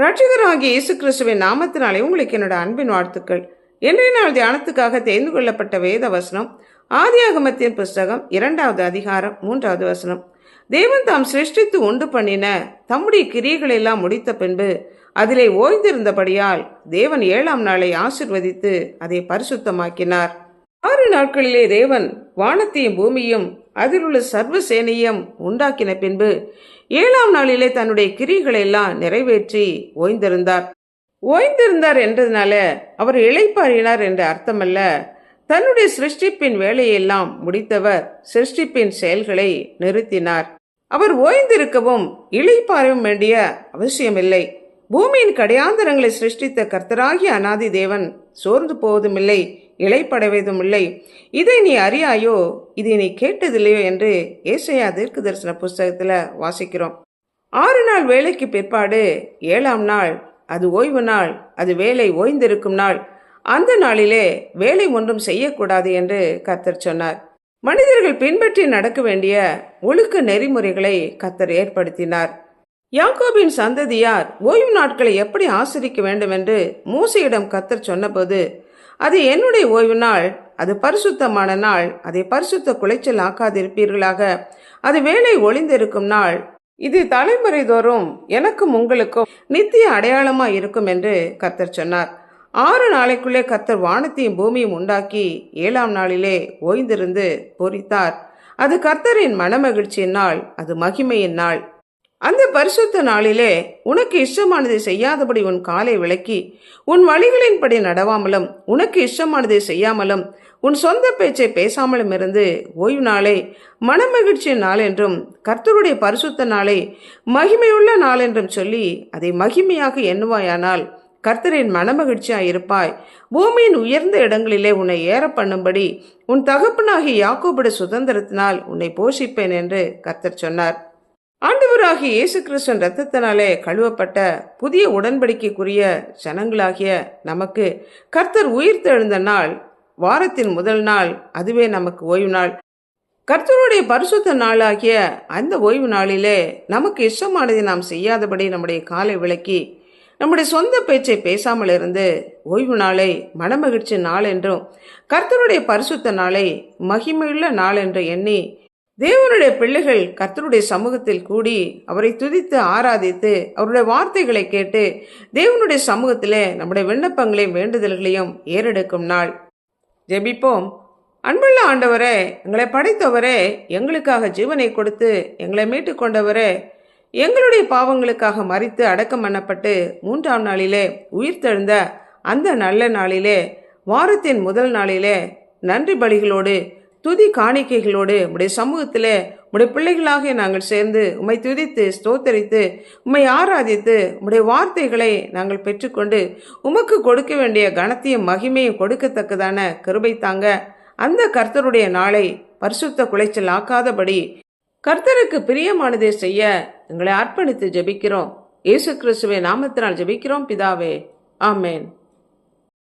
ரட்சகராகிய இயேசு கிறிஸ்துவின் நாமத்தினாலே உங்களுக்கு என்னோட அன்பின் வாழ்த்துக்கள். இன்றைய நாள் தியானத்துக்காக தெரிந்து கொள்ளப்பட்ட வேத வசனம் ஆதியாகமத்தின் புஸ்தகம் இரண்டாவது அதிகாரம் மூன்றாவது வசனம். தேவன் தாம் சிருஷ்டித்து உண்டு பண்ணின தம்முடைய கிரியைகள் எல்லாம் முடித்த பின்பு அதிலே ஓய்ந்திருந்தபடியால் தேவன் ஏழாம் நாளை ஆசிர்வதித்து அதை பரிசுத்தமாக்கினார். ஆறு நாட்களிலே தேவன் வானத்தையும் பூமியும் அதில் உள்ள சர்வ சேனையும் உண்டாக்கின பின்பு ஏழாம் நாளிலே தன்னுடைய கிரிகளை எல்லாம் நிறைவேற்றி ஓய்ந்திருந்தார். ஓய்ந்திருந்தார் என்றதுனால அவர் இழைப்பாறினார் என்ற அர்த்தமல்ல. தன்னுடைய சிருஷ்டிப்பின் வேலையெல்லாம் முடித்தவர் சிருஷ்டிப்பின் செயல்களை நிறுத்தினார். அவர் ஓய்ந்திருக்கவும் இழைப்பாறவும் வேண்டிய அவசியமில்லை. பூமியின் கடையாந்தரங்களை சிருஷ்டித்த கர்த்தராகிய அனாதி தேவன் சோர்ந்து போவதுமில்லை. இளைப்படைவதும் இல்லை இதை நீ அறியாயோ? இதை நீ கேட்டதில்லையோ? என்று ஏசையா தீர்க்கு தரிசன புஸ்தகத்தில் வாசிக்கிறோம். ஆறு நாள் வேலைக்கு பிற்பாடு ஏழாம் நாள் அது ஓய்வு நாள் அது வேலை ஓய்ந்திருக்கும் நாள். அந்த நாளிலே வேலை ஒன்றும் செய்யக்கூடாது என்று கத்தர் சொன்னார். மனிதர்கள் பின்பற்றி நடக்க வேண்டிய ஒழுக்க நெறிமுறைகளை கத்தர் ஏற்படுத்தினார். யாக்கோபின் சந்ததியார் ஓய்வு நாட்களை எப்படி ஆசிரிக்க வேண்டும் என்று மூசையிடம் கத்தர் சொன்னபோது அது என்னுடைய ஓய்வு நாள். அது பரிசுத்தமான நாள். அதை பரிசுத்த குலைச்சல் ஆக்காதிருப்பீர்களாக. அது வேலை ஒளிந்திருக்கும் நாள். இது தலைமுறை தோறும் எனக்கும் உங்களுக்கும் நித்திய அடையாளமா இருக்கும் என்று கத்தர் சொன்னார். ஆறு நாளைக்குள்ளே கத்தர் வானத்தையும் பூமியும் உண்டாக்கி ஏழாம் நாளிலே ஓய்ந்திருந்து பொறித்தார் அது கர்த்தரின் மனமகிழ்ச்சியின் நாள். அது மகிமையின் நாள். அந்த பரிசுத்த நாளிலே உனக்கு இஷ்டமானதை செய்யாதபடி உன் காலை விளக்கி உன் வழிகளின்படி நடவாமலும் உனக்கு இஷ்டமானதை செய்யாமலும் உன் சொந்த பேச்சை பேசாமலும் இருந்து ஓய்வு நாளை மனமகிழ்ச்சியின் நாள் என்றும் கர்த்தருடைய பரிசுத்த நாளை மகிமையுள்ள நாள் என்றும் சொல்லி அதை மகிமையாக எண்ணுவாயானால் கர்த்தரின் மனமகிழ்ச்சியாய் இருப்பாய். பூமியின் உயர்ந்த இடங்களிலே உன்னை ஏற பண்ணும்படி உன் தகப்பனாகி யாக்கோபுட சுதந்திரத்தினால் உன்னை போஷிப்பேன் என்று கர்த்தர் சொன்னார். ஆண்டவராகிய இயேசு கிறிஸ்தன் ரத்தத்தினாலே கழுவப்பட்ட புதிய உடன்படிக்கைக்குரிய ஜனங்களாகிய நமக்கு கர்த்தர் உயிர்த்தெழுந்த நாள் வாரத்தின் முதல் நாள் அதுவே நமக்கு ஓய்வு நாள். கர்த்தருடைய பரிசுத்த நாளாகிய அந்த ஓய்வு நாளிலே நமக்கு இஷ்டமானதை நாம் செய்யாதபடி நம்முடைய காலை விளக்கி நம்முடைய சொந்த பேச்சை பேசாமல் இருந்து ஓய்வு நாளை மனமகிழ்ச்சி நாள் என்றும் கர்த்தருடைய பரிசுத்த நாளை மகிமையுள்ள நாள் என்று எண்ணி தேவனுடைய பிள்ளைகள் கர்த்தருடைய சமூகத்தில் கூடி அவரை துதித்து ஆராதித்து அவருடைய வார்த்தைகளை கேட்டு தேவனுடைய சமூகத்திலே நம்முடைய விண்ணப்பங்களையும் வேண்டுதல்களையும் ஏறெடுக்கும் நாள். ஜெபிப்போம். அன்புள்ள ஆண்டவரே எங்களை படைத்தவரே எங்களுக்காக ஜீவனை கொடுத்து எங்களை மீட்டு கொண்டவரே எங்களுடைய பாவங்களுக்காக மறித்து அடக்கம் பண்ணப்பட்டு மூன்றாம் நாளிலே உயிர்த்தெழுந்த அந்த நல்ல நாளிலே வாரத்தின் முதல் நாளிலே நன்றி பலிகளோடு துதி காணிக்கைகளோடு உடைய சமூகத்தில் உடைய பிள்ளைகளாக நாங்கள் சேர்ந்து உம்மை துதித்து ஸ்தோத்தரித்து உம்மை ஆராதித்து உம்முடைய வார்த்தைகளை நாங்கள் பெற்றுக்கொண்டு உமக்கு கொடுக்க வேண்டிய கனத்தையும் மகிமையும் கொடுக்கத்தக்கதான கருபை தாங்க. அந்த கர்த்தருடைய நாளை பரிசுத்த குலைச்சல் ஆக்காதபடி கர்த்தருக்கு பிரியமானதை செய்ய எங்களை அர்ப்பணித்து ஜெபிக்கிறோம். இயேசு கிறிஸ்துவை நாமத்தினால் ஜெபிக்கிறோம். பிதாவே ஆமேன்.